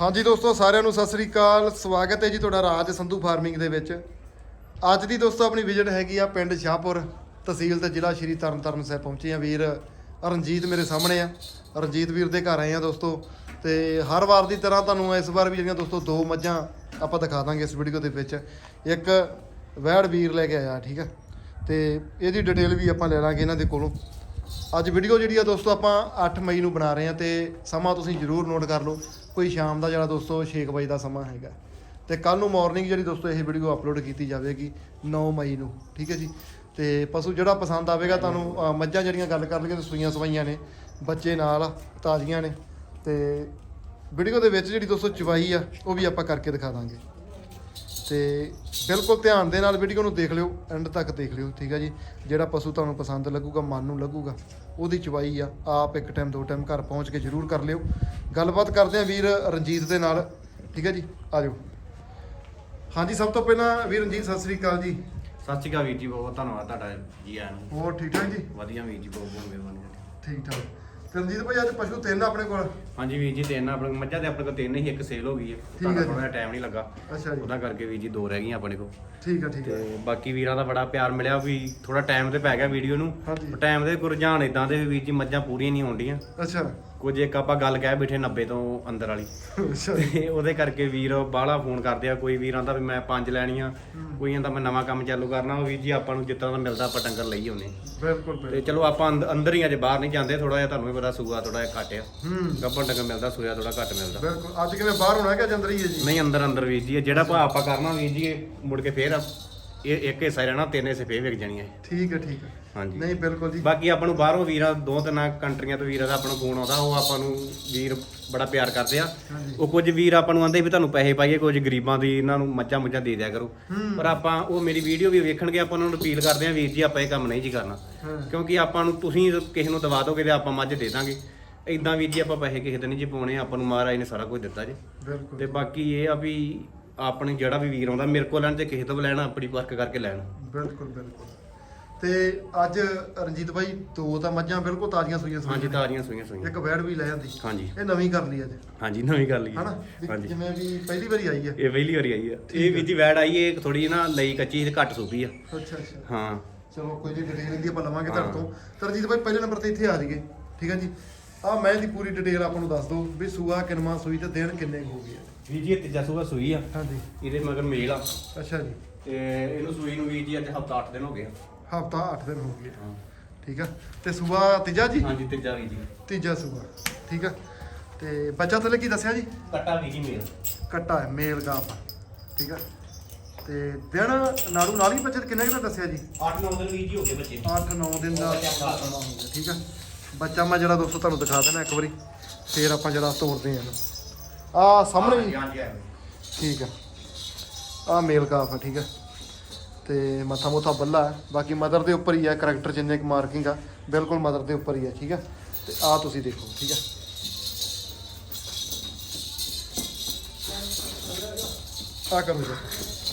ਹਾਂਜੀ ਦੋਸਤੋ, ਸਾਰਿਆਂ ਨੂੰ ਸਤਿ ਸ੍ਰੀ ਅਕਾਲ। ਸਵਾਗਤ ਹੈ ਜੀ ਤੁਹਾਡਾ ਰਾਜ ਸੰਧੂ ਫਾਰਮਿੰਗ ਦੇ ਵਿੱਚ। ਅੱਜ ਦੀ ਦੋਸਤੋ, ਆਪਣੀ ਵਿਜ਼ਿਟ ਹੈਗੀ ਆ ਪਿੰਡ ਸ਼ਾਹਪੁਰ ਤਹਿਸੀਲ ਤੇ ਜ਼ਿਲ੍ਹਾ ਸ਼੍ਰੀ ਤਰਨਤਾਰਨ ਸਾਹਿਬ ਪਹੁੰਚੇ ਆ ਵੀਰ ਰਣਜੀਤ ਮੇਰੇ ਸਾਹਮਣੇ ਆ। ਰਣਜੀਤ ਵੀਰ ਦੇ ਘਰ ਆਏ ਆ ਦੋਸਤੋ, ਤੇ ਹਰ ਵਾਰ ਦੀ ਤਰ੍ਹਾਂ ਤੁਹਾਨੂੰ ਇਸ ਵਾਰ ਵੀ ਜਿਹੜੀਆਂ ਦੋਸਤੋ ਦੋ ਮੱਝਾਂ ਆਪਾਂ ਦਿਖਾ ਦਾਂਗੇ ਇਸ ਵੀਡੀਓ ਦੇ ਵਿੱਚ। ਇੱਕ ਵੈੜ ਵੀਰ ਲੈ ਕੇ ਆਇਆ, ਠੀਕ ਆ? ਤੇ ਇਹਦੀ ਡਿਟੇਲ ਵੀ ਆਪਾਂ ਲੈ ਲਾਂਗੇ ਇਹਨਾਂ ਦੇ ਕੋਲੋਂ। ਅੱਜ ਵੀਡੀਓ ਜਿਹੜੀ ਆ ਦੋਸਤੋ ਆਪਾਂ 8 ਮਈ ਨੂੰ ਬਣਾ ਰਹੇ ਆ ਤੇ ਸਮਾਂ ਤੁਸੀਂ ਜਰੂਰ ਨੋਟ ਕਰ ਲਓ। ਕੋਈ ਸ਼ਾਮ ਦਾ ਜਿਹੜਾ ਦੋਸਤੋ 6 ਵਜੇ ਦਾ ਸਮਾਂ ਹੈਗਾ। ਤੇ ਕੱਲ ਨੂੰ ਮਾਰਨਿੰਗ ਜਿਹੜੀ ਦੋਸਤੋ ਇਹ ਵੀਡੀਓ ਅਪਲੋਡ ਕੀਤੀ ਜਾਵੇਗੀ 9 ਮਈ ਨੂੰ, ਠੀਕ ਹੈ ਜੀ? ਤੇ ਪਸ਼ੂ ਜਿਹੜਾ ਪਸੰਦ ਆਵੇਗਾ ਤੁਹਾਨੂੰ ਮੱਝਾਂ ਜਿਹੜੀਆਂ ਗੱਲ ਕਰ ਲਈਏ ਤੇ ਸੂਈਆਂ ਸਵਾਈਆਂ ਨੇ, ਬੱਚੇ ਨਾਲ, ਤਾਜ਼ੀਆਂ ਨੇ। ਤੇ ਵੀਡੀਓ ਦੇ ਵਿੱਚ ਜਿਹੜੀ ਦੋਸਤੋ ਚਵਾਈ ਆ, ਉਹ ਵੀ ਆਪਾਂ ਕਰਕੇ ਦਿਖਾ ਦਾਂਗੇ। ਤੇ ਬਿਲਕੁਲ ਧਿਆਨ ਦੇ ਨਾਲ ਵੀਡੀਓ ਨੂੰ ਦੇਖ ਲਿਓ ਐਂਡ ਤੱਕ ਦੇਖ ਲਿਓ ਠੀਕ ਹੈ ਜੀ? ਜਿਹੜਾ ਪਸ਼ੂ ਤੁਹਾਨੂੰ ਪਸੰਦ ਲੱਗੂਗਾ ਮਨ ਨੂੰ ਲੱਗੂਗਾ ਉਹਦੀ ਚਵਾਈ ਆ ਆਪ ਇੱਕ ਟਾਈਮ ਦੋ ਟਾਈਮ ਘਰ ਪਹੁੰਚ ਕੇ ਜ਼ਰੂਰ ਕਰ ਲਿਓ। ਗੱਲਬਾਤ ਕਰਦੇ ਆ ਵੀਰ ਰਣਜੀਤ ਦੇ ਨਾਲ ਠੀਕ ਹੈ ਜੀ? ਆ ਜਾਓ। ਹਾਂਜੀ ਸਭ ਤੋਂ ਪਹਿਲਾਂ ਵੀਰ ਰਣਜੀਤ ਸਤਿ ਸ੍ਰੀ ਅਕਾਲ ਜੀ। ਸਤਿ ਸ਼੍ਰੀ ਅਕਾਲ ਵੀਰ ਜੀ ਬਹੁਤ ਧੰਨਵਾਦ ਤੁਹਾਡਾ ਜੀ ਆਇਆਂ ਨੂੰ। ਹੋਰ ਠੀਕ ਠਾਕ ਜੀ? ਵਧੀਆ ਵੀਰ ਜੀ ਬਹੁਤ ਬਹੁਤ ਮਿਹਰਬਾਨੀ। ਠੀਕ ਠਾਕ। ਤੇ ਰਣਜੀਤ ਭਾਈ ਅੱਜ ਪਸ਼ੂ ਤਿੰਨ ਆਪਣੇ ਕੋਲ। ਹਾਂਜੀ ਵੀਰ ਜੀ ਤਿੰਨ ਆਪਣੇ ਕੋਲ ਮੱਝਾਂ ਤੇ ਆਪਣੇ ਕੋਲ ਤਿੰਨ ਹੀ ਇੱਕ ਸੇਲ ਹੋ ਗਈ ਹੈ। ਹੈ ਤੁਹਾਨੂੰ ਜੀ। ਥੋੜਾ ਟਾਈਮ ਨਹੀਂ ਲੱਗਾ। ਅੱਛਾ ਜੀ। ਉਹਦਾ ਕਰਕੇ ਵੀਰ ਜੀ ਦੋ ਰਹਿ ਗਈਆਂ ਆਪਣੇ ਕੋਲ। ਠੀਕ ਆ ਠੀਕ ਆ ਤੇ ਬਾਕੀ ਵੀਰਾਂ ਦਾ ਬੜਾ ਪਿਆਰ ਮਿਲਿਆ ਵੀ ਥੋੜਾ ਟਾਈਮ ਤੇ ਪੈ ਗਿਆ ਵੀਡੀਓ ਨੂੰ। ਹਾਂਜੀ। ਟਾਈਮ ਦੇ ਰੁਝਾਨ ਇਦਾਂ ਦੇ ਵੀ ਵੀਰ ਜੀ ਮੱਝਾਂ ਪੂਰੀਆਂ ਨਹੀਂ ਆਉਂਦੀਆਂ ਅੱਛਾ। ਕੁਝ ਇੱਕ ਆਪਾਂ ਗੱਲ ਕਹਿ ਬੈਠੇ 90 ਤੋਂ ਅੰਦਰ ਵਾਲੀ। ਅੱਛਾ। ਤੇ ਉਹਦੇ ਕਰਕੇ ਵੀਰ ਬਾਹਲਾ ਫੋਨ ਕਰਦੇ ਆ ਕੋਈ ਵੀਰਾਂ ਦਾ ਵੀ ਮੈਂ ਪੰਜ ਲੈਣੀਆਂ ਕੋਈ ਕਹਿੰਦਾ ਮੈਂ ਨਵਾਂ ਕੰਮ ਚਾਲੂ ਕਰਨਾ ਉਹ ਵੀਰ ਜੀ ਆਪਾਂ ਨੂੰ ਜਿੱਦਾਂ ਦਾ ਮਿਲਦਾ ਆਪਾਂ ਡੰਗਰ ਲਈ ਆਉਂਦੇ ਬਿਲਕੁਲ ਤੇ ਬਿਲਕੁਲ। ਚਲੋ ਆਪਾਂ ਅੰਦ- ਅੰਦਰ ਹੀ ਅਜੇ ਬਾਹਰ ਨਹੀਂ ਜਾਂਦੇ ਥੋੜਾ ਜਿਹਾ ਤੁਹਾਨੂੰ ਵੀ ਪਤਾ ਸੂਆ ਥੋੜਾ ਜਿਹਾ ਘੱਟ ਆ। ਹੂੰ। ਗੱਬਣ ਡੰਗਰ ਮਿਲਦਾ ਸੂਆ ਥੋੜਾ ਘੱਟ ਮਿਲਦਾ। ਬਿਲਕੁਲ। ਅੱਜ ਕਿਵੇਂ ਬਾਹਰ ਹੋਣਾ ਕਿ ਅੱਜ ਅੰਦਰ ਹੀ ਹੈ ਜੀ? ਨਹੀਂ ਅੰਦਰ ਅੰਦਰ ਵੀਰ ਜੀ ਇਹ ਜਿਹੜਾ ਭਾ ਆਪਾਂ ਕਰਨਾ ਵੀਰ ਜੀ ਇਹ ਮੁੜ ਕੇ ਫੇਰ ਇਹ ਇੱਕ ਹਿੱਸਾ ਰਹਿਣਾ ਤਿੰਨ ਹਿੱਸੇ ਫੇਰ ਵਿਕ ਜਾਣੀਆਂ। ਇਹ। ਠੀਕ ਹੈ ਠੀਕ ਹੈ। ਹਾਂਜੀ। ਨਹੀਂ ਬਿਲਕੁਲ ਜੀ। ਬਾਕੀ ਆਪਾਂ ਨੂੰ ਬਾਹਰੋਂ ਵੀਰਾਂ ਦੋ ਤਿੰਨ ਕੰਟਰੀਆਂ ਤੋਂ ਵੀਰਾਂ ਦਾ ਆਪਾਂ ਨੂੰ ਫੋਨ ਆਉਂਦਾ ਉਹ ਆਪਾਂ ਨੂੰ ਵੀਰ ਬੜਾ ਪਿਆਰ ਕਰਦੇ ਆ। ਹਾਂਜੀ। ਉਹ ਕੁਝ ਵੀਰ ਆਪਾਂ ਨੂੰ ਆਂਦੇ ਵੀ ਤੁਹਾਨੂੰ ਪੈਸੇ ਪਾਈਏ ਕੁਝ ਗਰੀਬਾਂ ਦੀ ਇਹਨਾਂ ਨੂੰ ਮੱਝਾਂ ਮੁੱਝਾਂ ਦੇ ਦਿਆ ਕਰੋ। ਪਰ ਆਪਾਂ ਉਹ ਮੇਰੀ ਵੀਡੀਓ ਵੀ ਵੇਖਣਗੇ ਆਪਾਂ ਉਹਨਾਂ ਨੂੰ ਅਪੀਲ ਕਰਦੇ ਆ ਵੀਰ ਜੀ ਆਪਾਂ ਇਹ ਕੰਮ ਨਹੀਂ ਜੀ ਕਰਨਾ। ਹਾਂ। ਕਿਉਂਕਿ ਆਪਾਂ ਨੂੰ ਤੁਸੀਂ ਕਿਸੇ ਨੂੰ ਦਵਾ ਦੋਗੇ ਤੇ ਆਪਾਂ ਮੱਝ ਦੇ ਦਾਂਗੇ। ਇਦਾਂ ਵੀ ਜੀ ਆਪਾਂ ਪੈਸੇ ਕਿਸੇ ਨਹੀਂ ਜੀ ਪਾਉਣੇ ਆਪਾਂ ਨੂੰ ਮਹਾਰਾਜ ਨੇ ਸਾਰਾ ਕੁਝ ਦਿੱਤਾ ਜੀ। ਬਿਲਕੁਲ ਤੇ ਬਾਕੀ ਇਹ ਆ ਵੀ ਆਪਣੇ ਜਿਹੜਾ ਵੀ ਵੀਰ ਆਉਂਦਾ ਮੇਰੇ ਕੋਲ ਲੈਣ ਤੇ ਕਿਸੇ ਤੋਂ ਵੀ ਲੈਣਾ ਆਪਣੀ ਵਰਕ ਕਰਕੇ ਲੈਣ। ਬਿਲਕੁਲ ਬਿਲਕੁਲ। ਤੇ ਅੱਜ ਰਣਜੀਤ ਭਾਈ ਦੋ ਤਾਂ ਮੱਝਾਂ ਬਿਲਕੁਲ ਤਾਜ਼ੀਆਂ ਸੂਈਆਂ ਹਾਂਜੀ ਸੂਈਆਂ ਤਾਜ਼ੀਆਂ ਸੂਈਆਂ ਸੂਈਆਂ। ਇੱਕ ਵੈੜ ਵੀ ਲੈ ਜਾਂਦੀ। ਹਾਂਜੀ। ਇਹ ਨਵੀਂ ਕਰ ਲਈ ਅੱਜ। ਹਾਂਜੀ ਨਵੀਂ ਗੱਲ ਹੀ ਹਨਾ? ਵੀ ਹਾਂਜੀ। ਜਿਵੇਂ ਵੀ ਪਹਿਲੀ ਵਾਰੀ ਆਈ ਹੈ। ਇਹ ਪਹਿਲੀ ਵਾਰੀ ਆਈ ਆ ਇਹ ਵੀ ਜੀ ਵੈੜ ਆਈ ਹੈ ਥੋੜੀ ਜਿਹੀ ਨਾ ਲਈ ਕੱਚੀ ਤੇ ਘੱਟ ਸੂਪੀ ਆ। ਅੱਛਾ ਅੱਛਾ। ਹਾਂ। ਚਲੋ ਕੋਈ ਜੀ ਡਿਟੇਲ ਦੀ ਆਪਾਂ ਲਵਾਂਗੇ ਤੁਹਾਡੇ। ਤੋਂ। ਤਾਂ ਰਣਜੀਤ ਭਾਈ ਪਹਿਲੇ ਨੰਬਰ ਤੇ ਇੱਥੇ ਆ ਜਾਈਏ। ਠੀਕ ਹੈ ਜੀ? ਆ ਮੈਂ ਦੀ ਪੂਰੀ ਡਿਟੇਲ ਆਪਾਂ ਨੂੰ ਦੱਸ ਦਿਓ ਵੀ ਸੂਆ ਕਿਨਮਾ ਸੂਈ ਤੇ ਦਿਨ ਕਿੰਨੇ ਕੁ ਹੋ ਗਏ ਆ? ਜੀ ਇਹ ਤੀਜਾ ਸੂਆ ਸੂਈ ਆ। ਹਾਂਜੀ। ਇਹਦੇ ਮਗਰ ਮੇਲ ਆ। ਅੱਛਾ ਜੀ। ਤੇ ਇਹਨੂੰ ਸੂਈ ਨੂੰ ਵੀ ਜੀ ਅੱਜ ਹਫਤਾ 8 ਦਿਨ ਹੋ ਗਏ ਆ। ਹਫਤਾ 8 ਦਿਨ ਹੋ ਗਏ ਹਾਂ। ਠੀਕ ਆ। ਤੇ ਸੂਆ ਤੀਜਾ ਜੀ? ਹਾਂਜੀ ਤੀਜਾ ਵੀ ਜੀ। ਤੀਜਾ ਸੂਆ। ਠੀਕ ਆ। ਤੇ ਬੱਚਾ ਥੱਲੇ ਕੀ ਦੱਸਿਆ ਜੀ? ਕੱਟਾ ਵੀ ਜੀ ਮੇਲ। ਕੱਟਾ ਹੈ ਮੇਲ ਗਾਪ ਠੀਕ ਆ। ਤੇ ਦਿਨ ਨਾੜੂ ਨਾਲ ਹੀ ਬੱਚੇ ਕਿੰਨੇ ਕਿੰਨੇ ਦੱਸਿਆ ਜੀ? 8-9 ਦਿਨ ਵੀ ਜੀ ਹੋ ਗਏ ਬੱਚੇ। 8-9 ਦਿਨ ਦਾ। ਸਮਾਂ ਹੋ ਗਿਆ ਠੀਕ ਆ। ਬੱਚਾ ਮੈਂ ਜਿਹੜਾ ਦੋਸਤੋ ਤੁਹਾਨੂੰ ਦਿਖਾ ਦੇਣਾ ਇੱਕ ਵਾਰੀ, ਫੇਰ ਆਪਾਂ ਜਿਹੜਾ ਤੋੜਦੇ ਆ ਆ ਸਾਹਮਣੇ ਹੀ ਹਾਂਜੀ ਠੀਕ ਆ। ਆ ਮੇਲ ਕਾਫ ਆ, ਠੀਕ ਆ। ਤੇ ਮੱਥਾ ਮੁੱਥਾ ਬੱਲਾ ਹੈ ਬਾਕੀ ਮਦਰ ਦੇ ਉੱਪਰ ਹੀ ਆ ਕਰੈਕਟਰ ਜਿੰਨੇ ਕੁ ਮਾਰਕਿੰਗ ਆ, ਬਿਲਕੁਲ ਮਦਰ ਦੇ ਉੱਪਰ ਹੀ ਆ, ਠੀਕ ਆ। ਤੇ ਆ ਤੁਸੀਂ ਦੇਖੋ, ਠੀਕ ਆ। ਆ ਕਰੋ ਜੀ,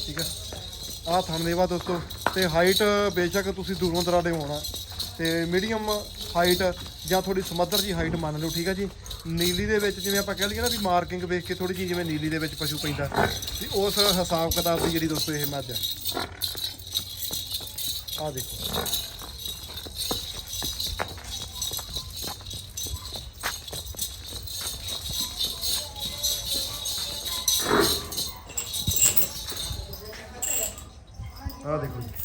ਠੀਕ ਆ। ਆ ਥਣਦੇਵਾ ਦੋਸਤੋ, ਤੇ ਹਾਈਟ ਬੇਸ਼ੱਕ ਤੁਸੀਂ ਦੂਰੋਂ ਦਰਾਡੇ ਹੋਣਾ। ਤੇ ਮੀਡੀਅਮ ਹਾਈਟ ਜਾਂ ਥੋੜੀ ਸਮੱਧਰ ਜੀ ਹਾਈਟ ਮੰਨ ਲਓ, ਠੀਕ ਆ ਜੀ? ਨੀਲੀ ਦੇ ਵਿੱਚ ਜਿਵੇਂ ਆਪਾਂ ਕਹਿ ਲਈਏ ਨਾ ਵੀ ਮਾਰਕਿੰਗ ਵੇਖ ਕੇ ਥੋੜੀ ਜੀ ਜਿਵੇਂ ਨੀਲੀ ਦੇ ਵਿੱਚ ਪਸ਼ੂ ਪੈਂਦਾ। ਵੀ ਉਸ ਹਿਸਾਬ ਕਿਤਾਬ ਦੀ ਜਿਹੜੀ ਦੋਸਤੋ ਇਹ ਮੱਝ ਆ। ਆ ਦੇਖੋ। ਆ ਦੇਖੋ ਜੀ।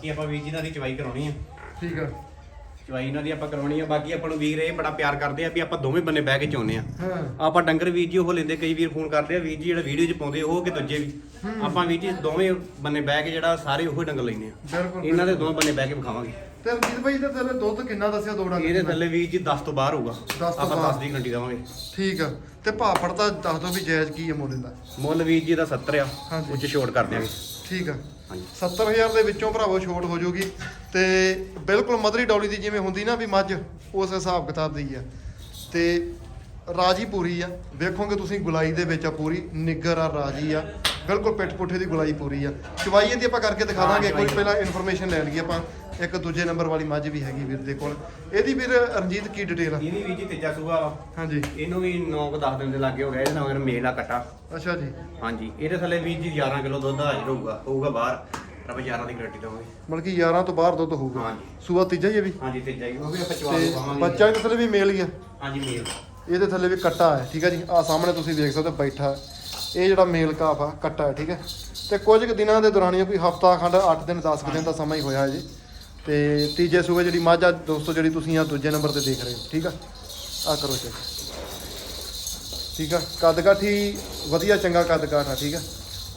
ਬਾਕੀ ਆਪਾਂ ਵੀਰ ਜੀ ਨਾਲ ਦੀ ਚਵਾਈ ਕਰਾਉਣੀ ਆ। ਠੀਕ ਆ। ਚਵਾਈ ਇਹਨਾਂ ਦੀ ਆਪਾਂ ਕਰਾਉਣੀ ਆ। ਬਾਕੀ ਆਪਾਂ ਨੂੰ ਵੀਰ ਇਹ ਬੜਾ ਪਿਆਰ ਕਰਦੇ ਆ ਵੀ ਆਪਾਂ ਦੋਵੇਂ ਬੰਨੇ ਬਹਿ ਕੇ ਚਾਹੁੰਦੇ ਆ। ਹਾਂ। ਆਪਾਂ ਡੰਗਰ ਵੀਰ ਜੀ ਉਹ ਲੈਂਦੇ ਕਈ ਵੀਰ ਫੋਨ ਕਰਦੇ ਆ ਵੀਰ ਜੀ ਜਿਹੜਾ ਵੀਡੀਓ 'ਚ ਪਾਉਂਦੇ ਉਹ ਕਿ ਦੂਜੇ ਵੀ। ਆਪਾਂ ਵੀਰ ਜੀ ਦੋਵੇਂ ਬੰਨੇ ਬਹਿ ਕੇ ਜਿਹੜਾ ਸਾਰੇ ਉਹੀ ਡੰਗਰ ਲੈਂਦੇ ਆ। ਬਿਲਕੁਲ ਇਹਨਾਂ ਦੇ ਦੋਵੇਂ ਬੰਨੇ ਬਹਿ ਕੇ ਵਿਖਾਵਾਂਗੇ। ਤੇ ਰਣਜੀਤ ਭਾਈ ਇਹਦੇ ਥੱਲੇ ਦੁੱਧ ਕਿੰਨਾ ਦੱਸਿਆ ਦੋ ਡੰਗ ਇਹਦੇ ਥੱਲੇ ਵੀਰ ਜੀ 10 ਤੋਂ ਬਾਹਰ ਹੋਊਗਾ। 10 ਤੋਂ ਆਪਾਂ ਬਾਹਰ। 10 ਦੀ ਗਰੰਟੀ ਦੇਵਾਂਗੇ। ਠੀਕ ਆ। ਤੇ ਭਾਪੜ ਤਾਂ ਦੱਸ ਦਿਓ ਵੀ ਜਾਇਜ਼ ਕੀ ਹੈ ਮੁੱਲ ਦਾ ਮੁੱਲ ਵੀਰ ਜੀ ਦਾ 70 ਆ। ਹਾਂਜੀ। ਉੱਚ ਛੋਟ ਕਰ ਦਿਆਂਗੇ। ਠੀਕ ਆ। 70000 ਦੇ ਵਿੱਚੋਂ ਭਰਾਵੋ ਛੋਟ ਹੋ ਜਾਊਗੀ ਤੇ ਬਿਲਕੁਲ ਮਦਰੀ ਡੌਲੀ ਦੀ ਜਿਵੇਂ ਹੁੰਦੀ ਨਾ ਵੀ ਮੱਝ, ਉਸ ਹਿਸਾਬ ਕਿਤਾਬ ਦੀ ਆ। ਤੇ ਰਾਜੀ ਪੂਰੀ ਆ। ਵੇਖੋਗੇ ਤੁਸੀਂ ਗੁਲਾਈ ਦੇ ਵਿੱਚ ਆ ਪੂਰੀ ਨਿੱਗਰ ਆ ਰਾਜੀ ਆ। ਬਿਲਕੁਲ ਪਿੱਠ ਪੁੱਠੇ ਦੀ ਗੁਲਾਈ ਪੂਰੀ ਆ। ਚਵਾਈ ਇਹਦੀ ਆਪਾਂ ਕਰਕੇ ਦਿਖਾ ਦਾਂਗੇ ਕੋਈ। ਪਹਿਲਾਂ ਇਨਫੋਰਮੇਸ਼ਨ ਲੈ ਲਈਏ ਆਪਾਂ। ਇੱਕ ਦੂਜੇ ਨੰਬਰ ਵਾਲੀ ਮੱਝ ਵੀ ਹੈਗੀ ਵੀਰ ਦੇ ਕੋਲ। ਇਹਦੀ ਵੀਰ ਰਣਜੀਤ ਕੀ ਡਿਟੇਲ ਆ? ਇਹਦੀ ਵੀਰ ਜੀ ਤੀਜਾ ਸੂਆ ਵਾ। ਹਾਂਜੀ। ਇਹਨੂੰ ਵੀ 9-10 ਦਿਨ ਦੇ ਲੱਗੇ ਹੋ ਗਏ ਇਹਦੇ ਨਾਲ ਮੇਲ ਆ ਕੱਟਾ। ਅੱਛਾ ਜੀ। ਹਾਂਜੀ ਇਹਦੇ ਥੱਲੇ ਵੀਰ ਜੀ 11 ਕਿਲੋ ਦੁੱਧ ਹਾਜ਼ਰ ਹੋਊਗਾ ਹੋਊਗਾ ਬਾਹਰ। ਰੱਬ 11 ਦੀ ਗਰੰਟੀ ਦਵਾਂਗੇ। ਮਤਲਬ ਕਿ 11 ਤੋਂ ਬਾਹਰ ਦੁੱਧ ਹੋਊਗਾ। ਹਾਂਜੀ। ਸੂਆ ਤੀਜਾ ਹੀ ਹੈ ਵੀ? ਹਾਂਜੀ ਤੀਜਾ ਹੀ ਉਹ ਵੀ ਆਪਾਂ ਚਵਾ ਪਾਵਾਂਗੇ ਬੱਚਾ ਇਹਦੇ ਥੱਲੇ ਵੀ ਮੇਲ ਹੀ ਆ। ਹਾਂਜੀ ਮੇਲ। ਇਹਦੇ ਥੱਲੇ ਵੀ ਕੱਟਾ ਹੈ, ਠੀਕ ਹੈ ਜੀ? ਆ ਸਾਹਮਣੇ ਤੁਸੀਂ ਦੇਖ ਸਕਦੇ ਹੋ ਬੈਠਾ ਇਹ ਜਿਹੜਾ ਮੇਲ ਕਾਫ ਆ, ਕੱਟਾ ਹੈ, ਠੀਕ ਹੈ? ਤੇ ਕੁਝ ਕੁ ਦਿਨਾਂ ਦੇ ਦੌਰਾਨ ਕੋਈ ਹਫਤਾ ਖੰਡ 8 ਦਿਨ 10 ਕੁ ਦਿਨ ਦਾ ਸਮਾਂ ਹੀ ਹੋਇਆ ਹੈ ਜੀ। ਤੇ ਤੀਜੇ ਸੂਬੇ ਜਿਹੜੀ ਮੱਝ ਆ, ਦੋਸਤੋ ਜਿਹੜੀ ਤੁਸੀਂ ਆ ਦੂਜੇ ਨੰਬਰ ਤੇ ਦੇਖ ਰਹੇ ਹੋ, ਠੀਕ ਆ ਆ ਕਰੋ ਚੈੱਕ ਠੀਕ ਆ ਕੱਦ ਕਾਠੀ ਵਧੀਆ, ਚੰਗਾ ਕੱਦ ਕਾਠ ਆ, ਠੀਕ ਆ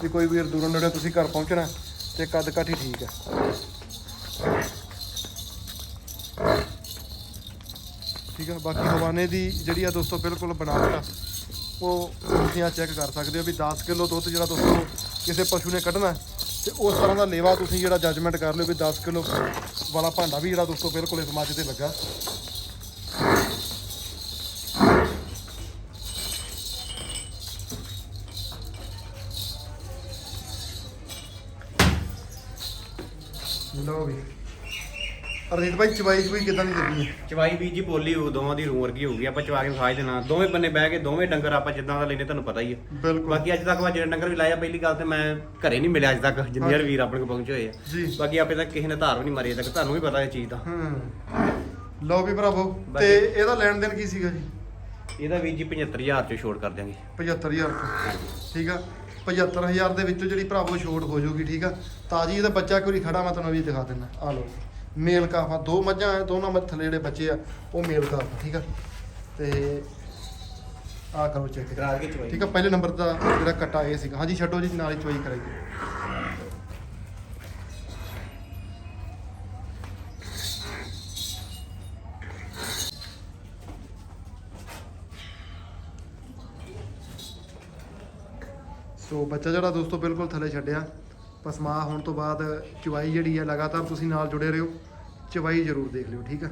ਵੀ ਕੋਈ ਵੀਰ ਦੂਰੋਂ ਨੇੜੇ ਤੁਸੀਂ ਘਰ ਪਹੁੰਚਣਾ ਤੇ ਕੱਦ ਕਾਠੀ ਠੀਕ ਆ ਠੀਕ ਆ ਬਾਕੀ ਹਵਾਨੇ ਦੀ ਜਿਹੜੀ ਆ ਦੋਸਤੋ ਬਿਲਕੁਲ ਬਣਾਵਟ ਆ ਉਹ ਤੁਸੀਂ ਆ ਚੈੱਕ ਕਰ ਸਕਦੇ ਹੋ ਵੀ 10 ਕਿਲੋ ਦੁੱਧ ਜਿਹੜਾ ਦੋਸਤੋ ਕਿਸੇ ਪਸ਼ੂ ਨੇ ਕੱਢਣਾ ਹੈ, ਤੇ ਉਸ ਤਰ੍ਹਾਂ ਦਾ ਲੇਵਾ ਤੁਸੀਂ ਜਿਹੜਾ ਜੱਜਮੈਂਟ ਕਰ ਲਿਓ ਵੀ 10 ਕਿਲੋ ਵਾਲਾ ਭਾਂਡਾ ਵੀ ਜਿਹੜਾ ਦੋਸਤੋ ਬਿਲਕੁਲ ਇਸ ਮੱਝ ਤੇ ਲੱਗਾ। ਅਰਜੀਤ ਭਾਈ ਚਵਾਈ ਚਵਾਈ ਕਿਦਾਂ ਦੀ ਲੱਗੀ ਹੈ ਚਵਾਈ ਵੀਰ ਜੀ ਬੋਲੀ ਉਹ ਦੋਵਾਂ ਦੀ ਰੂਹ ਵਰਗੀ ਹੋਊਗੀ ਆਪਾਂ ਚਵਾ ਕੇ ਵਿਖਾਈ ਦੇਣਾ। ਦੋਵੇਂ ਬੰਨੇ ਬਹਿ ਕੇ ਦੋਵੇਂ ਡੰਗਰ ਆਪਾਂ ਜਿੱਦਾਂ ਦਾ ਲੈਨੇ ਤੁਹਾਨੂੰ ਪਤਾ ਹੀ ਹੈ ਬਿਲਕੁਲ। ਬਾਕੀ ਅੱਜ ਤੱਕ ਮੈਂ ਜਿਹੜੇ ਡੰਗਰ ਵੀ ਲਾਇਆ ਪਹਿਲੀ ਗੱਲ ਤੇ ਮੈਂ ਘਰੇ ਨਹੀਂ ਮਿਲਿਆ ਅੱਜ ਤੱਕ ਜਿੰਨੇ ਵੀਰ ਆਪਣੇ ਕੋਲ ਪਹੁੰਚੇ ਹੋਏ ਆ। ਬਾਕੀ ਆਪੇ ਤੱਕ ਕਿਸੇ ਨੇ ਧਾਰ ਵੀ ਨਹੀਂ ਮਾਰੀ ਅਜੇ ਤੱਕ ਤੁਹਾਨੂੰ ਵੀ ਪਤਾ ਇਹ ਚੀਜ਼ ਦਾ। ਹੂੰ। ਲਓ ਵੀ ਭਰਾਵੋ ਤੇ ਇਹਦਾ ਲੈਣ ਦੇਣ ਕੀ ਸੀਗਾ ਜੀ? ਇਹਦਾ ਵੀਰ ਜੀ 75000 ਚ ਛੋੜ ਕਰ ਦਿਆਂਗੇ। 75000 ਰੁਪਏ। ਠੀਕ ਆ? 75000 ਦੇ ਵਿੱਚੋਂ ਜਿਹੜੀ ਭਰਾਵੋ ਛੋਟ ਹੋ ਜਾਊਗੀ ਠੀਕ ਆ? ਤਾਜੀ ਇਹਦਾ ਬੱਚਾ ਕੋਈ ਖੜਾ ਮੈਂ ਤੁਹਾਨੂੰ ਵੀ ਦਿਖਾ ਦਿੰਦਾ। ਆ ਲਓ। ਮੇਲ ਕਾਫਾ ਦੋ ਮੱਝਾਂ ਆ ਦੋਨਾਂ ਮੱਝ ਥੱਲੇ ਜਿਹੜੇ ਬੱਚੇ ਆ ਉਹ ਮੇਲ ਕਾਫਾ ਠੀਕ ਆ? ਤੇ ਆ ਕਰੋ ਚੈੱਕ ਕਰਾ ਕੇ ਚਵਾਈ ਠੀਕ ਆ ਪਹਿਲੇ ਨੰਬਰ ਦਾ ਜਿਹੜਾ ਕੱਟਾ ਇਹ ਸੀਗਾ। ਹਾਂਜੀ ਛੱਡੋ ਜੀ ਨਾਲ ਹੀ ਚੋਈ ਕਰਾਈਏ ਸੋ ਬੱਚਾ ਜਿਹੜਾ ਦੋਸਤੋ ਬਿਲਕੁਲ ਥੱਲੇ ਛੱਡਿਆ। ਪਸਮਾ ਹੋਣ ਤੋਂ ਬਾਅਦ ਚਵਾਈ ਜਿਹੜੀ ਹੈ ਲਗਾਤਾਰ ਤੁਸੀਂ ਨਾਲ ਜੁੜੇ ਰਹੋ। ਚਵਾਈ ਜ਼ਰੂਰ ਦੇਖ ਲਿਓ, ਠੀਕ ਆ?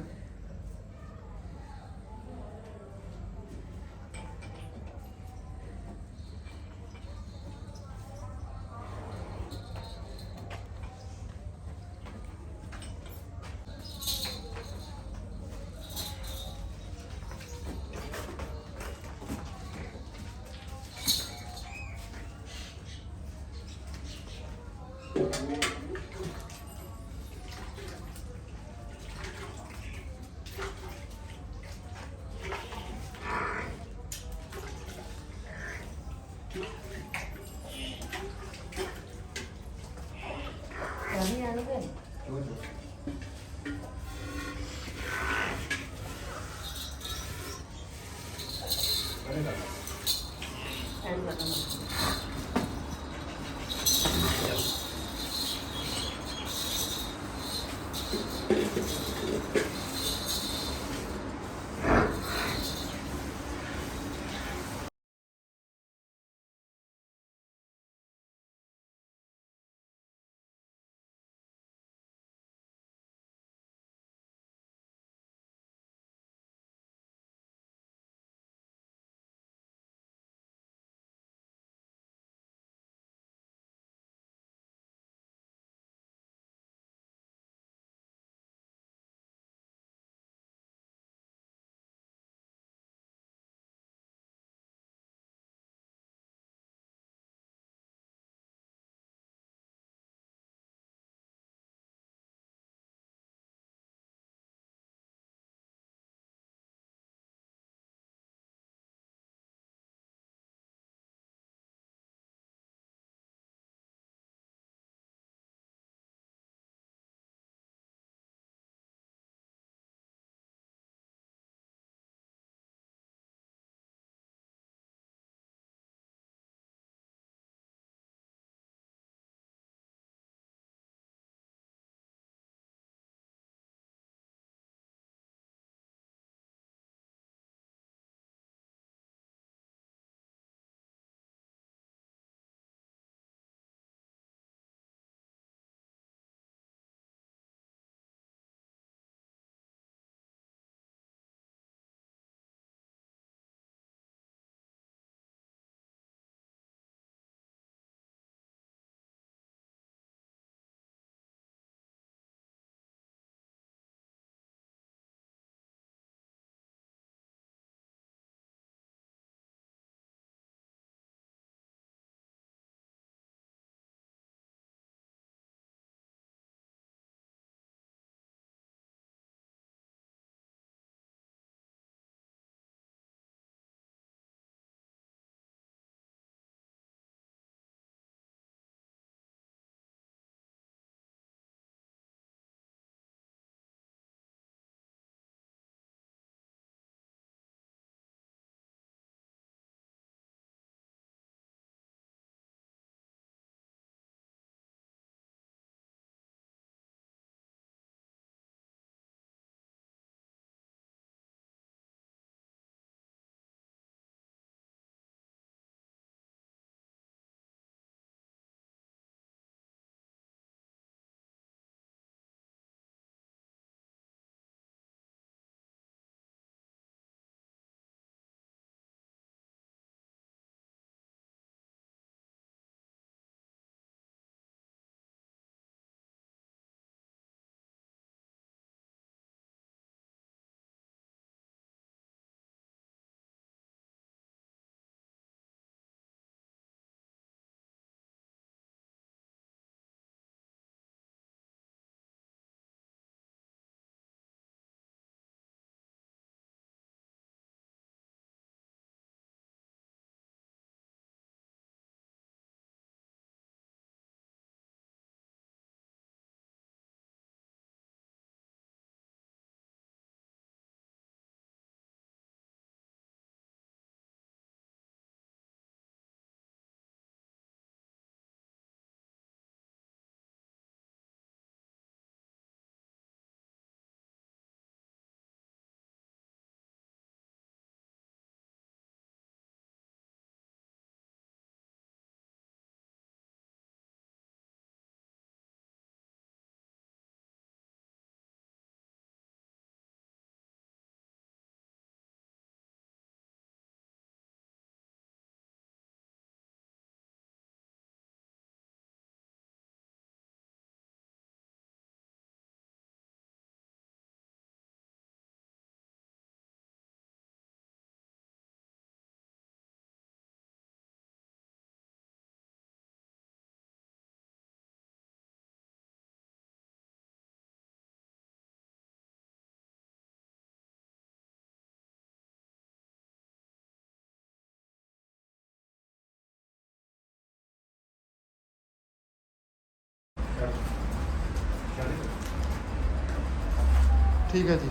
ਠੀਕ ਹੈ ਜੀ।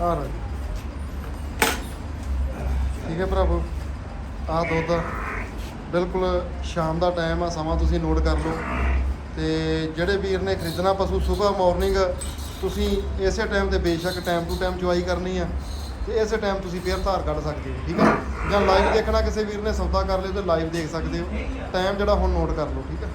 ਆ ਲਓ ਜੀ। ਠੀਕ ਹੈ ਭਰਾਵੋ। ਆਹ ਦੁੱਧ ਬਿਲਕੁਲ ਸ਼ਾਮ ਦਾ ਟਾਈਮ ਆ, ਸਮਾਂ ਤੁਸੀਂ ਨੋਟ ਕਰ ਲਓ। ਤੇ ਜਿਹੜੇ ਵੀਰ ਨੇ ਖਰੀਦਣਾ ਪਸ਼ੂ ਸਵੇਰ ਮਾਰਨਿੰਗ ਤੁਸੀਂ ਇਸੇ ਟਾਈਮ ਤੇ ਬੇਸ਼ੱਕ ਟਾਈਮ ਟੂ ਟਾਈਮ ਚੁਆਈ ਕਰਨੀ ਆ। ਤੇ ਇਸੇ ਟਾਈਮ ਤੁਸੀਂ ਫੇਰ ਧਾਰ ਕੱਢ ਸਕਦੇ ਹੋ, ਠੀਕ ਹੈ ਜਾਂ ਲਾਈਵ ਦੇਖਣਾ ਕਿਸੇ ਵੀਰ ਨੇ, ਸੌਦਾ ਕਰ ਲਿਓ ਤੇ ਲਾਈਵ ਦੇਖ ਸਕਦੇ ਹੋ। ਟਾਈਮ ਜਿਹੜਾ ਹੁਣ ਨੋਟ ਕਰ ਲਓ, ਠੀਕ ਹੈ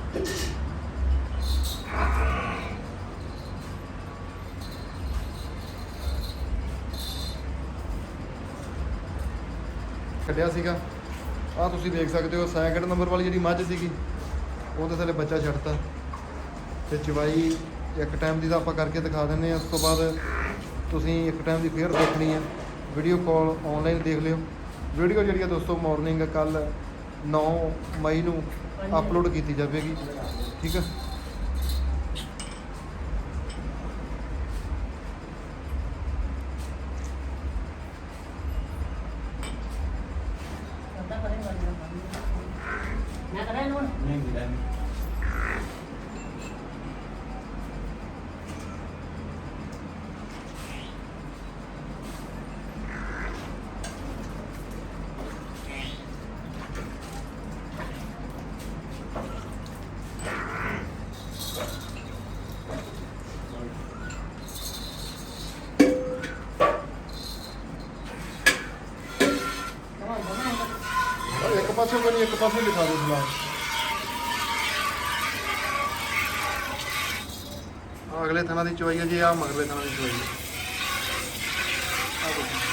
ਕੱਢਿਆ ਸੀਗਾ। ਆ ਤੁਸੀਂ ਦੇਖ ਸਕਦੇ ਹੋ ਸੈਕਿੰਡ ਨੰਬਰ ਵਾਲੀ ਜਿਹੜੀ ਮੱਝ ਸੀਗੀ ਉਹਦੇ ਥੱਲੇ ਬੱਚਾ ਛੱਡਤਾ। ਤੇ ਚਵਾਈ ਇੱਕ ਟਾਈਮ ਦੀ ਤਾਂ ਆਪਾਂ ਕਰਕੇ ਦਿਖਾ ਦਿੰਦੇ ਆ ਉਸ ਤੋਂ ਬਾਅਦ ਤੁਸੀਂ ਇੱਕ ਟਾਈਮ ਦੀ ਫੇਰ ਦੇਖਣੀ ਆ ਵੀਡੀਓ ਕਾਲ ਆਨਲਾਈਨ ਦੇਖ ਲਿਓ। ਵੀਡੀਓ ਜਿਹੜੀ ਆ ਦੋਸਤੋ ਮਾਰਨਿੰਗ ਕੱਲ 9 ਮਈ ਨੂੰ ਅਪਲੋਡ ਕੀਤੀ ਜਾਵੇਗੀ। ਠੀਕ ਆ ਇੱਕ ਪਾਸੇ ਕੋਈ ਇੱਕ ਪਾਸੇ ਲਿਖਾ ਦਿਓ ਫਿਲਹਾਲ ਆਹ ਅਗਲੇ ਥਣਾ ਦੀ ਚਵਾਈ ਹੈ ਜੀ ਆ ਮਗਲੇ ਥਣਾ ਦੀ ਚਵਾਈ ਹੈ ਆਹ ਦੇਖੋ।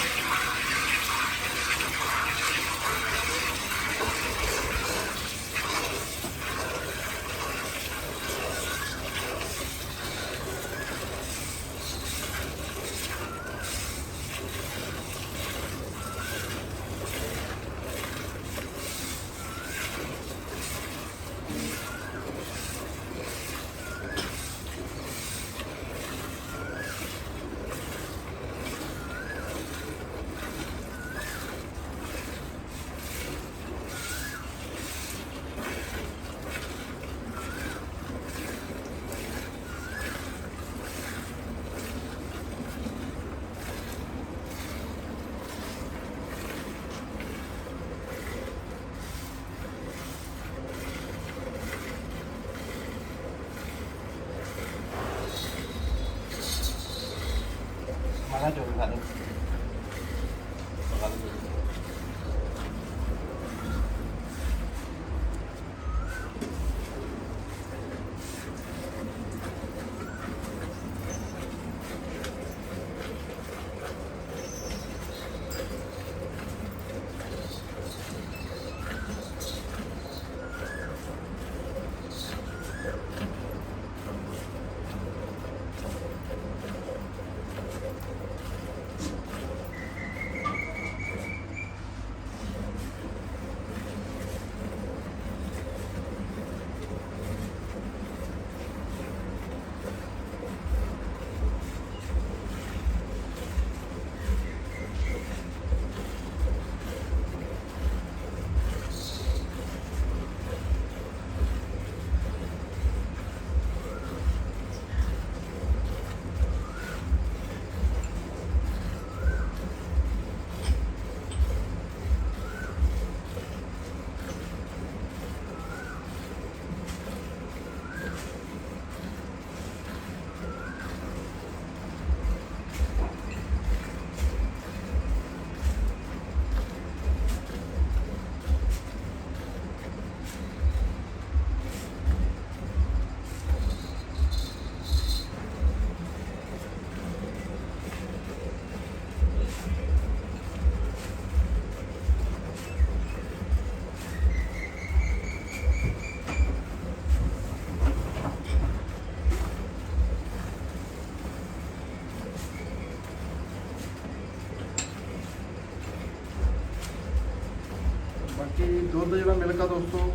ਬਾਕੀ ਜਿਹੜਾ ਮਿਲਕ ਆ ਦੋਸਤੋ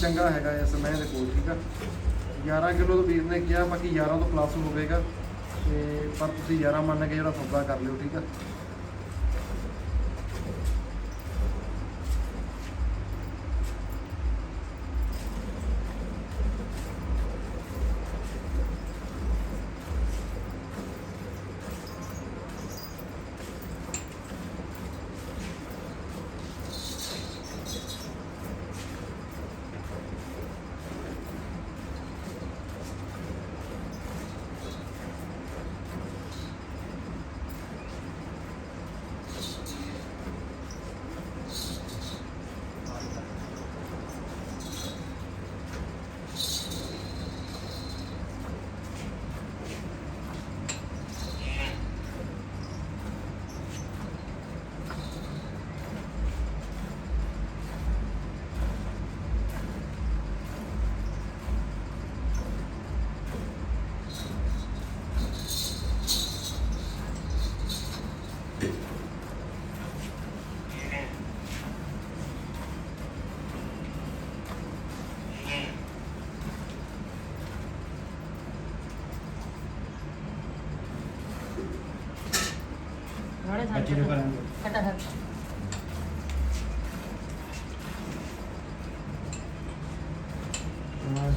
ਚੰਗਾ ਹੈਗਾ ਇਸ ਮਹਿ ਦੇ ਕੋਲ, ਠੀਕ ਆ? 11 ਕਿਲੋ ਤੋਂ ਵੀਰ ਨੇ ਕਿਹਾ, ਬਾਕੀ 11 ਤੋਂ ਪਲੱਸ ਹੋਵੇਗਾ, ਤੇ ਪਰ ਤੁਸੀਂ 11 ਮੰਨ ਕੇ ਜਿਹੜਾ ਸੌਦਾ ਕਰ ਲਿਓ, ਠੀਕ ਆ?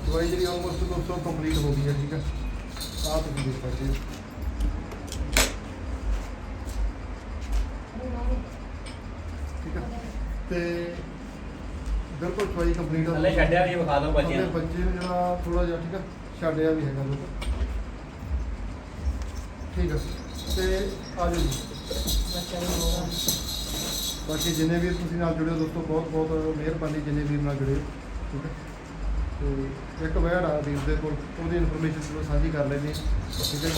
ਦਵਾਈ ਜਿਹੜੀ ਆਲਮੋਸਟ ਕੰਪਲੀਟ ਹੋ ਗਈ ਹੈ ਠੀਕ ਹੈ। ਆਹ ਤੁਸੀਂ ਦੇਖ ਸਕਦੇ ਹੋ। ਠੀਕ ਹੈ। ਤੇ ਬਿਲਕੁਲ ਦਵਾਈ ਕੰਪਲੀਟ ਹੋ ਛੱਡਿਆ ਵੀ ਵਿਖਾ ਦਿਓ ਬੱਚਿਆਂ ਆਪਣੇ ਨੂੰ। ਬੱਚੇ ਨੂੰ ਜਿਹੜਾ ਥੋੜਾ ਜਿਹਾ ਠੀਕ ਹੈ ਛੱਡਿਆ ਵੀ ਹੈਗਾ ਲੋਕ ਠੀਕ ਹੈ। ਤੇ ਆ ਜਾਓ ਜੀ। ਬਾਕੀ ਜਿੰਨੇ ਵੀ ਤੁਸੀਂ ਨਾਲ ਜੁੜੇ ਹੋ ਦੋਸਤੋ, ਬਹੁਤ ਬਹੁਤ ਮਿਹਰਬਾਨੀ ਜਿੰਨੇ ਵੀ ਨਾਲ ਜੁੜੇ ਹੋ। ਠੀਕ ਹੈ? ਤੇ ਇੱਕ ਵੈੜ ਆ ਵੀਰ ਦੇ ਕੋਲ, ਉਹਦੀ ਇਨਫੋਰਮੇਸ਼ਨ ਤੁਹਾਨੂੰ ਸਾਂਝੀ ਕਰ ਲੈਂਦੇ ਠੀਕ ਹੈ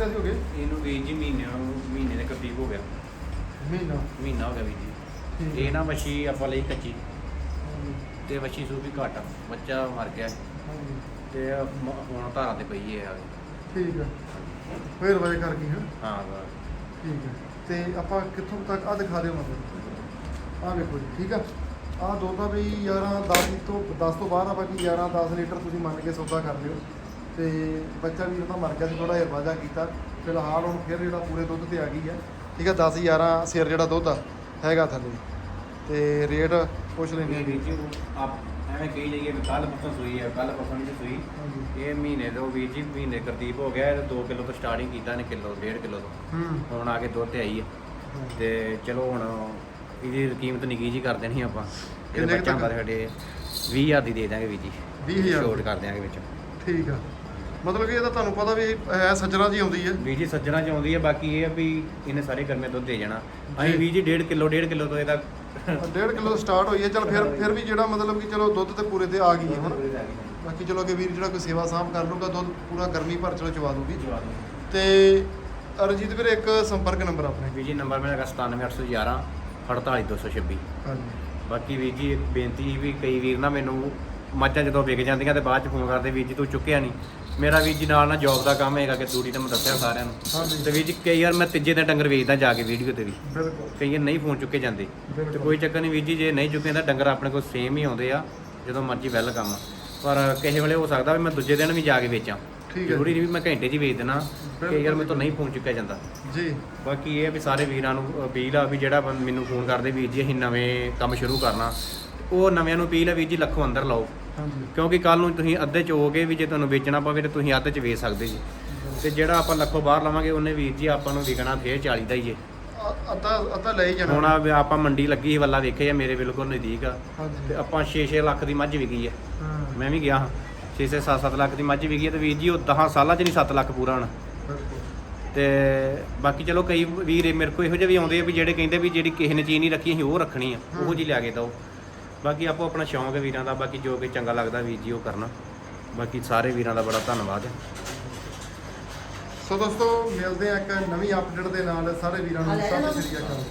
ਦੱਸਿਆ ਸੀ ਹੋਗੇ ਇਹਨੂੰ ਵੀਰ ਜੀ ਮਹੀਨੇ ਮਹੀਨੇ ਦੇ ਕਰੀਬ ਹੋ ਗਿਆ। ਮਹੀਨਾ? ਮਹੀਨਾ ਹੋ ਗਿਆ ਵੀਰ ਜੀ। ਇਹ ਨਾ ਮੱਛੀ ਆਪਾਂ ਲਈ ਕੱਚੀ। ਹਾਂਜੀ, ਤੇ ਮੱਛੀ ਸੂ ਵੀ ਘੱਟ ਬੱਚਾ ਮਰ ਗਿਆ। ਹਾਂਜੀ, ਤੇ ਮ- ਹੁਣ ਧਾਰਾਂ ਤੇ ਪਈ ਹੈ ਹਾਲੇ ਠੀਕ ਹੈ ਫੇਰ ਵਾਏ ਕਰ ਗਈ ਹਾਂ? ਹਾਂ ਬਸ। ਠੀਕ ਹੈ ਤੇ ਆਪਾਂ ਕਿੱਥੋਂ ਤੱਕ ਆ ਦਿਖਾ ਦਿਓ ਮਤਲਬ। ਆ ਵੇਖੋ ਜੀ ਠੀਕ ਆ? ਆ ਦੋ ਤਾਂ ਵੀ 11 10 ਤੋਂ 10 ਤੋਂ ਬਾਅਦ ਆ ਬਾਕੀ 11 10 ਲੀਟਰ ਤੁਸੀਂ ਮੰਨ ਕੇ ਸੌਦਾ ਕਰ ਲਿਓ। ਤੇ ਬੱਚਾ ਵੀ ਉਹਦਾ ਮਰ ਗਿਆ ਸੀ ਥੋੜਾ ਜਿਹਾ ਵਾਧਾ ਕੀਤਾ। ਫਿਲਹਾਲ ਹੁਣ ਫਿਰ ਜਿਹੜਾ ਪੂਰੇ ਦੁੱਧ ਤੇ ਆ ਗਈ ਆ ਠੀਕ ਆ 10 11 ਸਿਰ ਜਿਹੜਾ ਦੁੱਧ ਆ ਹੈਗਾ ਥੱਲੇ। ਤੇ ਰੇਟ ਪੁੱਛ ਲੈਂਦੇ ਆ ਇਹ ਵੀ ਵੀਰ ਜੀ ਆਪ ਐਵੇਂ ਕਹੀ ਜਾਈਏ ਕਿ ਕੱਲ ਪਰਸੋਂ ਸੂਈ ਹੈ ਕੱਲ ਪਰਸੋਂ ਨਹੀਂ ਸੂਈ। ਇਹ ਮਹੀਨੇ ਤੋਂ ਵੀਰ ਜੀ ਮਹੀਨੇ ਗੁਰਦੀਪ ਹੋ ਗਿਆ 2 ਕਿਲੋ ਤੋਂ ਸਟਾਰਟਿੰਗ ਕੀਤਾ ਨੇ ਕਿਲੋ 1.5 ਕਿਲੋ ਤੋਂ। ਹੁਣ ਆ ਕੇ ਦੁੱਧ ਤੇ ਆਈ ਹੈ। ਤੇ ਚਲੋ ਹੁਣ ਇਹਦੀ ਕੀਮਤ ਨਿੱਕੀ ਜੀ ਕਰ ਦੇਣੀ ਆਪਾਂ। ਕਿੰਨੇ ਤੱਕ? ਬਾਰੇ ਸਾਡੇ 20000 ਦੀ ਦੇ ਦਾਂਗੇ ਵੀਰ ਜੀ। 20000 ਛੋਟ ਕਰ ਦਿਆਂਗੇ ਵਿੱਚ। ਠੀਕ ਆ। ਮਤਲਬ ਕਿ ਇਹ ਤਾਂ ਤੁਹਾਨੂੰ ਪਤਾ ਵੀ ਹੈ ਸੱਜਣਾ ਜੀ ਆਉਂਦੀ ਹੈ। ਵੀਰ ਜੀ ਸੱਜਣਾ ਚ ਆਉਂਦੀ ਹੈ ਬਾਕੀ ਇਹ ਆ ਵੀ ਇਹਨੇ ਸਾਰੇ ਗਰਮੇ ਦੁੱਧ ਦੇ ਜਾਣਾ। ਅਸੀਂ। ਵੀਰ ਜੀ 1.5 ਕਿਲੋ 1.5 ਕਿਲੋ ਤੋਂ ਇਹਦਾ 1.5 ਕਿਲੋ ਸਟਾਰਟ ਹੋਈ ਹੈ। ਚਲ ਫਿਰ ਫਿਰ ਵੀ ਜਿਹੜਾ ਮਤਲਬ ਕਿ ਚਲੋ ਦੁੱਧ ਤੇ ਪੂਰੇ ਤੇ ਆ ਗਈ ਹੈ ਹੁਣ। ਬਾਕੀ ਚਲੋ ਅੱਗੇ ਵੀਰ ਜਿਹੜਾ ਕੋਈ ਸੇਵਾ ਸਾਂਭ ਕਰ ਲੂਗਾ ਦੁੱਧ ਪੂਰਾ ਗਰਮੀ ਭਰ ਚਲੋ ਚਵਾ ਦੂਗੀ ਤੇ ਅਰਜੀਤ ਵੀਰ ਇੱਕ ਸੰਪਰਕ ਨੰਬਰ ਆਪਣੇ। ਵੀਰ ਜੀ ਨੰਬਰ ਮੇਰਾ ਹੈਗਾ 97811 48226 ਹਾਂਜੀ। ਬਾਕੀ ਵੀਰ ਜੀ ਇੱਕ ਬੇਨਤੀ ਵੀ ਕਈ ਵੀਰ ਨਾ ਮੈਨੂੰ ਮੱਝਾਂ ਜਦੋਂ ਵਿਕ ਜਾਂਦੀਆਂ ਤੇ ਬਾਅਦ ਚ ਫੋਨ ਕਰਦੇ ਵੀਰ ਜੀ ਤੂੰ ਚੁੱਕਿਆ ਨਹੀਂ ਮੇਰਾ ਵੀਰ ਜੀ ਨਾਲ ਨਾ ਜੌਬ ਦਾ ਕੰਮ ਹੈਗਾ ਕਿ ਡਿਊਟੀ ਤੇ ਮੈਂ ਦੱਸਿਆ ਸਾਰਿਆਂ ਨੂੰ। ਹਾਂਜੀ। ਤੇ ਵੀਰ ਜੀ ਕਈ ਵਾਰ ਮੈਂ ਤੀਜੇ ਦਿਨ ਡੰਗਰ ਵੇਚਦਾ ਜਾ ਕੇ ਵੀਡੀਓ ਤੇ ਵੀ। ਬਿਲਕੁਲ। ਕਈ ਵਾਰ ਨਹੀਂ ਫੋਨ ਚੁੱਕੇ ਜਾਂਦੇ। ਤੇ ਕੋਈ ਚੱਕਰ ਨਹੀਂ ਵੀਰ ਜੀ ਜੇ ਨਹੀਂ ਚੁੱਕੇ ਤਾਂ ਡੰਗਰ ਆਪਣੇ ਕੋਲ ਸੇਮ ਹੀ ਆਉਂਦੇ ਆ ਜਦੋਂ ਮਰਜ਼ੀ ਵੈਲ ਕੰਮ ਪਰ ਕਿਸੇ ਵੇਲੇ ਹੋ ਸਕਦਾ ਵੀ ਮੈਂ ਦੂਜੇ ਦਿਨ ਵੀ ਜਾ ਕੇ ਵੇਚਾਂ। ਠੀਕ ਹੈ। ਜ਼ਰੂਰੀ ਨਹੀਂ ਵੀ ਮੈਂ ਘੰਟੇ 'ਚ ਹੀ ਵੇਚ ਦੇਣਾ ਕਈ ਵਾਰ ਮੇਰੇ ਤੋਂ ਨਹੀਂ ਫੋਨ ਚੁੱਕਿਆ ਜਾਂਦਾ। ਜੀ। ਬਾਕੀ ਇਹ ਵੀ ਸਾਰੇ ਵੀਰਾਂ ਨੂੰ ਅਪੀਲ ਆ ਵੀ ਜਿਹੜਾ ਬੰ- ਮੈਨੂੰ ਫੋਨ ਕਰਦੇ ਵੀਰ ਜੀ ਅਸੀਂ ਨਵੇਂ ਕੰਮ ਸ਼ੁਰੂ ਕਰਨਾ। ਉਹ ਨਵਿਆਂ ਨੂੰ ਅਪੀਲ ਆ ਵੀਰ ਜੀ ਲੱਖੋਂ ਅੰਦਰ ਲਾਓ। ਹਾਂਜੀ। ਕਿਉਂਕਿ ਕੱਲ ਨੂੰ ਤੁਸੀਂ ਅੱਧੇ ਚ ਹੋਗੇ ਵੀ ਜੇ ਤੁਹਾਨੂੰ ਵੇਚਣਾ ਪਵੇ ਤੇ ਤੁਸੀਂ ਅੱਧੇ ਚ ਵੇਚ ਸਕਦੇ ਜੀ। ਤੇ ਜਿਹੜਾ ਆਪਾਂ ਲੱਖੋਂ ਬਾਹਰ ਲਵਾਂਗੇ ਉਹਨੇ ਵੀਰ ਜੀ ਆਪਾਂ ਨੂੰ ਵਿਕਣਾ ਫੇਰ 40 ਦਾ ਹੀ ਅ- ਅੱਧਾ ਅੱਧਾ ਲੈ ਹੀ ਜਾਣਾ। ਹੁਣ ਆ ਵੀ ਆਪਾਂ ਮੰਡੀ ਲੱਗੀ ਸੀ ਵੱਲਾ ਵੇਖੇ ਆ ਮੇਰੇ ਬਿਲਕੁਲ ਨਜ਼ਦੀਕ ਆ। ਹਾਂਜੀ। ਤੇ ਆਪਾਂ 6-6 ਲੱਖ ਦੀ ਮੱਝ ਵਿਕੀ ਆ। ਹਾਂ। ਮੈਂ ਵੀ ਗਿਆ 6-6 7-7 ਲੱਖ ਦੀ ਮੱਝ ਵਿਕੀ ਆ ਤੇ ਵੀਰ ਜੀ ਉਹ 10 ਸਾਲਾਂ ਚ ਨਹੀਂ 7 ਲੱਖ ਪੂਰਾ ਹੋਣਾ। ਬਿਲਕੁਲ ਤੇ ਬਾਕੀ ਚਲੋ ਕਈ ਵੀਰ ਮੇਰੇ ਕੋਲ ਇਹੋ ਜਿਹੇ ਵੀ ਆਉਂਦੇ ਆ ਵੀ ਜਿਹੜੇ ਕਹਿੰਦੇ ਵੀ ਜਿਹੜੀ ਕਿਸੇ ਨੇ ਚੀਜ਼ ਨਹੀਂ ਰੱਖੀ ਅਸੀਂ ਉਹ ਰੱਖਣੀ ਆ ਉਹੋ ਜੀ ਲਿਆ ਕੇ ਦਿਓ। ਬਾਕੀ ਆਪੋ ਆਪਣਾ ਸ਼ੌਂਕ ਹੈ ਵੀਰਾਂ ਦਾ ਬਾਕੀ ਜੋ ਵੀ ਚੰਗਾ ਲੱਗਦਾ ਵੀਰ ਜੀ ਉਹ ਕਰਨਾ। ਬਾਕੀ ਸਾਰੇ ਵੀਰਾਂ ਦਾ ਬੜਾ ਧੰਨਵਾਦ ਸੋ ਦੋਸਤੋ ਮਿਲਦੇ ਆ ਇੱਕ ਨਵੀਂ ਅਪਡੇਟ ਦੇ ਨਾਲ। ਸਾਰੇ ਵੀਰਾਂ ਨੂੰ ਸਤਿ ਸ਼੍ਰੀ ਅਕਾਲ।